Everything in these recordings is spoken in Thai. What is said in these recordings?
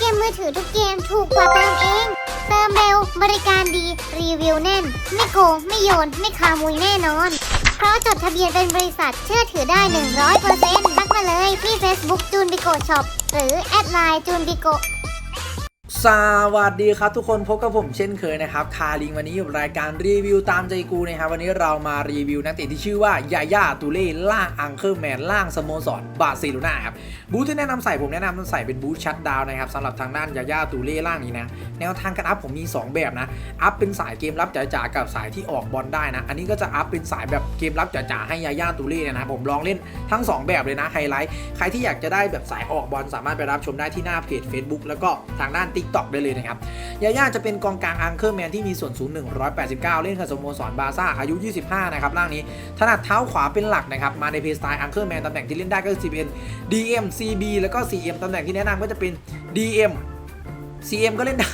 เกมมือถือทุกเกมถูกกว่าเติมเอง เติมเร็ว บริการดี รีวิวแน่น ไม่โกง ไม่โยน ไม่ขโมยแน่นอน เพราะจดทะเบียนเป็นบริษัทเชื่อถือได้ 100%ทักมาเลยที่ Facebook จูนบิโกช็อปหรือแอดไลน์จูนบิโก สวัสดีครับทุกคนพบกับผมเช่นเคยนะครับคาริงวันนี้อยู่รายการรีวิวตามใจกูนะครับวันนี้เรามารีวิวนักเตะที่ชื่อว่ายาย่าตูเล่ล่างอังเคิลแมนล่างสโมสรบาร์เซโลนาครับบูธที่แนะนำใส่ผมแนะนำใส่เป็นบูธชัดดาวนะครับสำหรับทางด้านยาย่าตูเล่ล่างนี้นะแนวทางการอัพผมมี 2 แบบนะอัพเป็นสายเกมรับจ๋าๆกับสายที่ออกบอลได้นะ อันนี้ก็จะอัพเป็นสายแบบเกมรับจ๋าๆให้ยาย่าตูเล่เนี่ยนะผมลองเล่นทั้ง 2 แบบเลยนะไฮไลท์ใครที่อยากจะได้แบบสายออกบอลสามารถไปรับชมได้ที่หน้าเพจ Facebook แล้วก็ทางด้าน TikTok ได้เลยนะครับ ยาย่าจะเป็นกองกลางอังเคิลแมนที่มีส่วนสูง 189 เล่นกับสโมสรบาซ่าอายุ 25 นะครับร่างนี้ ถนัดเท้าขวาเป็นหลักนะครับ มาในเพย์สไตล์อังเคิลแมนตำแหน่งที่เล่นได้ก็คือ CBN DM CB แล้วก็ CM ตำแหน่งที่แนะนำก็จะเป็น DM CM ก็เล่นได้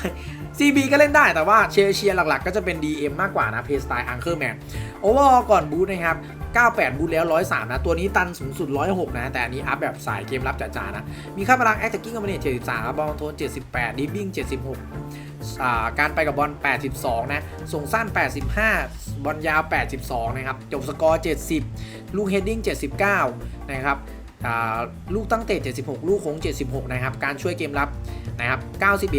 CB ก็เล่นได้แต่ว่าเชียร์หลักๆ ก็จะเป็น DM มากกว่านะเพย์สไตล์อังเคิลแมนโอเวอร์ก่อนบูทนะครับ 98 บูทแล้ว 103 นะ ตัวนี้ตันสูงสุด 106 นะ แต่อันนี้อัพแบบสายเกมรับจ๋าๆนะ มีค่าพลังแอคแท็กกิ้งคอมบิเนต73ครับบอลโทน 78ดิฟบิ้ง76 การไปกับบอล 82 นะ ส่งสั้น 85 บอลยาว 82 นะครับ จบสกอร์ 70 ลูกเฮดดิ้ง 79 นะครับลูกตั้งเตะ 76 ลูกโค้ง 76 นะครับ การช่วยเกมรับนะครับ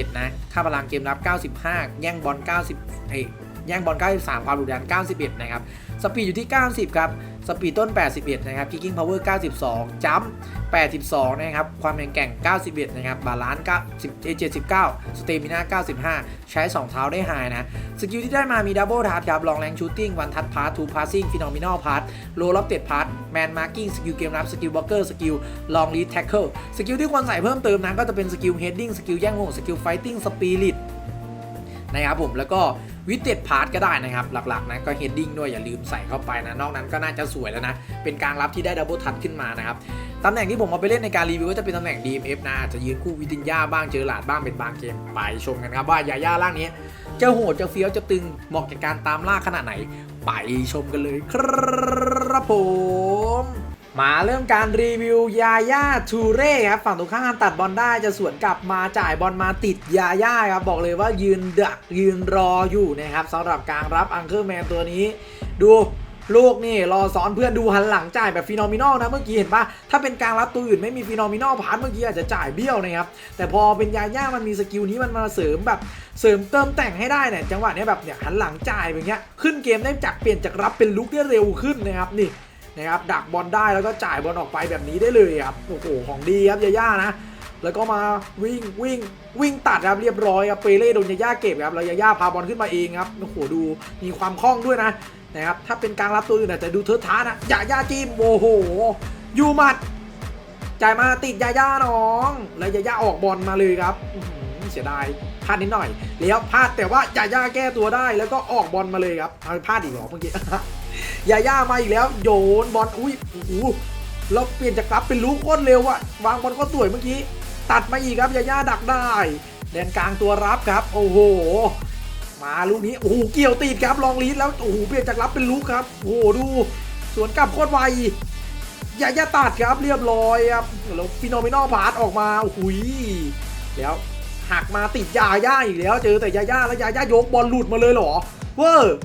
91 นะ ค่าพลังเกมรับ 95 แย่งบอล 90เอ้ แย่งบอล 93 ความดุดัน 91 นะครับ สปีดอยู่ที่ 90 ครับ สปีดต้น 81 นะครับ Kicking Power 92 จัมป์82 นะครับ ความแข็งแกร่ง 91 นะครับ บาลานซ์90 79 สเตมิน่า 95 ใช้ 2 เท้าได้ไฮนะ สกิลที่ได้มามีดับเบิลทั c ครับ ลองแรงชูตติ้ง วันทั c พาร์ททูพาสซิ่งฟิโนมินอลพาร์ทโลล็อบเต็ดพาร์ทแมนมาร์กิ้ง สกิลเกมรับ สกิลบล็อกเกอร์ สกิลลองลีดแท็กเกิล สกิลที่ควรใส่เพิ่มเติมนะก็จะเป็นสกิลเฮดดิ้ง สกิลแย่งวงสกิลไฟติ้ง สปิริตนะครับผม แล้วก็ วิเต็ดพาร์ทก็ได้นะครับ หลักๆนะก็เฮดดิ้งด้วยอย่าลืมใส่เข้าไปนะ นอกนั้นก็น่าจะสวยแล้วนะ เป็นกลางรับที่ได้ดับเบิลทัชขึ้นมานะครับตำแหน่งที่ผมเอาไปเล่นในการรีวิวก็จะเป็นตำแหน่ง DMF นะอาจจะยืนคู่วิตินยาบ้างเจอหลาดบ้างเป็นบางเกมไปชมกันครับว่ายาย่าร่างนี้จะโหดจะเฟี้ยวจะตึงเหมาะกับการตามล่าขนาดไหน ไปชมกันเลยครับผม มาเริ่มการรีวิวยาย่าทูเร่ครับฝั่งตรงข้ามตัดบอลได้จะสวนกลับมาจ่ายบอลมาติดยาย่าครับบอกเลยว่ายืนดักยืนรออยู่นะครับสำหรับการรับอังเคิลแมนตัวนี้ ดูลูกนี่รอซ้อนเพื่อนดูหันหลังจ่ายแบบฟีนอมินอลนะเมื่อกี้เห็นปะถ้าเป็นการรับตัวอื่นไม่มีฟีนอมินอลพาร์ทเมื่อกี้อาจจะจ่ายเบี้ยวนะครับแต่พอเป็นยาย่ามันมีสกิลนี้มันมาเสริมแบบเสริมเติมแต่งให้ได้เนี่ยจังหวะนี้แบบเนี่ยหันหลังจ่ายแบบเนี้ยขึ้นเกมได้จากเปลี่ยนจากรับเป็นลุกได้เร็วขึ้นนะครับนี่ นะครับดักบอลได้แล้วก็จ่ายบอลออกไปแบบนี้ได้เลยครับโอ้โหของดีครับยาย่านะแล้วก็มาวิ่งวิ่งวิ่งตัดครับเรียบร้อยครับเปเล่โดนยาย่าเก็บครับแล้วยาย่าพาบอลขึ้นมาเองครับโอ้โหดูมีความคล่องด้วยนะนะครับถ้าเป็นการรับตัวอื่นอาจจะดูเทิร์ท้านะยาย่าจิ้มโอ้โหยูมัดจ่ายมาติดยาย่าน้อง แล้วยาย่าออกบอลมาเลยครับเสียดายพลาดนิดหน่อยแล้วพลาดแต่ว่ายาย่าแก้ตัวได้แล้วก็ออกบอลมาเลยครับพลาดอีกหรอเมื่อกี้ ยาย่ามาอีกแล้ว โยนบอลอุ้ยโอ้โหเราเปลี่ยนจากรับเป็นลูกโคตรเร็วอะวางบอลก็สวยเมื่อกี้ ตัดมาอีกครับยาย่าดักได้แดนกลางตัวรับครับ โอ้โห มาลูกนี้โอ้โหเกี่ยวติดครับลองลีดแล้วโอ้โหเปลี่ยนจากรับเป็นลูกครับโอ้โหดูสวนกลับโคตรไวยาย่าตัดครับเรียบร้อยครับแล้วฟิโนเมนอลพาร์ทออกมาโอ้โหยแล้วหักมาติดยาย่าอีกแล้ว เจอแต่ยาย่าแล้วยาย่ายกบอลหลุดมาเลยเหรอเวอร์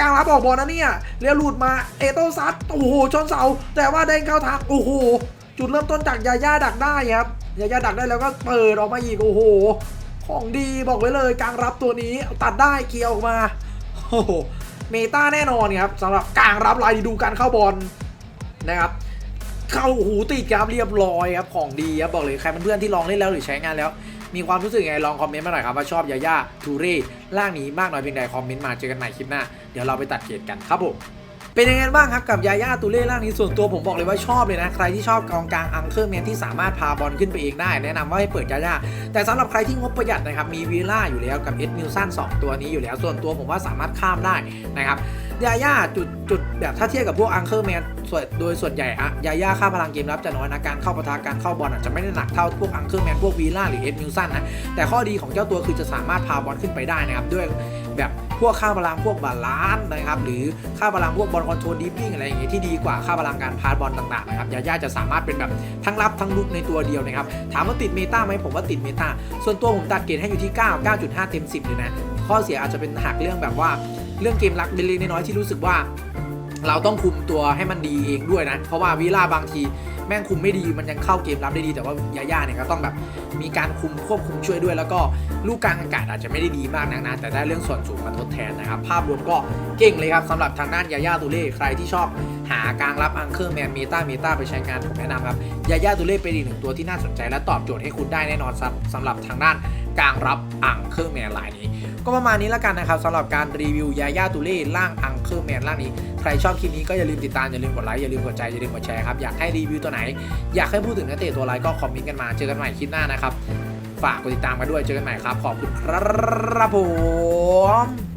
กลางรับออกบอลนะเนี่ยเรียวหลุดมาเอโตซัดโอ้โหชนเสา แต่ว่าได้เข้าทางโอ้โหจุดเริ่มต้นจากยาย่าดักได้ครับยาย่าดักได้แล้วก็เปิดออกมาอีกโอ้โห ของดีบอกไว้เลยกลางรับตัวนี้ตัดได้เกียร์ออกมาโอ้โหเมตาแน่นอนครับสำหรับกลางรับลายดูการเข้าบอลนะครับเข้าหูติดครับเรียบร้อยครับของดีครับบอกเลยใครเป็นเพื่อนที่ลองเล่นแล้วหรือใช้งานแล้ว มีความรู้สึกไงลองคอมเมนต์มาหน่อยครับว่าชอบยาย่าทูเร่ร่างนี้มากน้อยเพียงใดคอมเมนต์มาเจอกันใหม่คลิปหน้าเดี๋ยวเราไปตัดเกรดกันครับผม เป็นยังไงบ้างครับกับยาย่าตูเล่ร่างนี้ส่วนตัวผมบอกเลยว่าชอบเลยนะ ใครที่ชอบกองกลางอังเคิลแมนที่สามารถพาบอลขึ้นไปเองได้ แนะนำว่าให้เปิดยาย่าแต่สำหรับใครที่งบประหยัดนะครับมีวีล่าอยู่แล้วกับเอ็ดมิลสันสองตัวนี้อยู่แล้วส่วนตัวผมว่าสามารถข้ามได้นะครับยาย่าจุดจุดแบบถ้าเทียบกับพวกอังเคิลแมนส่วนโดยส่วนใหญ่อะยาย่าค่าพลังเกมรับจะน้อยนะการเข้าปะทะการเข้าบอลอาจจะไม่ได้หนักเท่าพวกอังเคิลแมนพวกวีล่าหรือเอ็ดมิลสันนะแต่ข้อดีของเจ้าตัวคือจะสามารถพาบอลขึ้นไปได้นะครับด้วย แบบพวกค่าพลังพวกบาลานซ์นะครับหรือค่าพลังพวกบอลคอนโทรลดีฟวิ่งอะไรอย่างเงี้ยที่ดีกว่าค่าพลังการพาสบอลต่างๆนะครับยาย่าจะสามารถเป็นแบบทั้งรับทั้งลุกในตัวเดียวนะครับถามว่าติดเมตาไหมผมว่าติดเมตาส่วนตัวผมตัดเกรดให้อยู่ที่ 9 9.5 เต็ม 10เลยนะข้อเสียอาจจะเป็นหักเรื่องแบบว่าเรื่องเกมรักเล็กๆน้อยๆที่รู้สึกว่า เราต้องคุมตัวให้มันดีเองด้วยนะเพราะว่าวิล่าบางที ม่งคุมไม่ดีมันยังเข้าเกมรับได้ดี แต่ว่ายาย่าเนี่ยก็ต้องแบบมีการคุมควบคุมช่วยด้วย แล้วก็ลูกกลางอากาศอาจจะไม่ได้ดีมากนักนะแต่ได้เรื่องส่วนสูงมาทดแทนนะครับ ภาพรวมก็เก่งเลยครับสำหรับทางด้านยาย่าตูเล่ใครที่ชอบหากลางรับอังเคอร์แมนเมตาเมตาไปใช้งานผมแนะนำครับยาย่าตูเล่เป็นอีกหนึ่งตัวที่น่าสนใจและตอบโจทย์ให้คุณได้แน่นอนครับสำหรับทางด้านกลางรับอังเคอร์แมนลายนี้ ก็ประมาณนี้แล้วกันนะครับสำหรับการรีวิวยาย่าตุเล่ร่างอังเคอร์แมนร่างนี้ ใครชอบคลิปนี้ก็อย่าลืมติดตาม อย่าลืมกดไลค์ อย่าลืมกดใจ อย่าลืมกดแชร์ครับ อยากให้รีวิวตัวไหน อยากให้พูดถึงนักเตะตัวอะไรก็คอมเมนต์กันมา เจอกันใหม่คลิปหน้านะครับ ฝากกดติดตามกันด้วย เจอกันใหม่ครับ ขอบคุณครับผม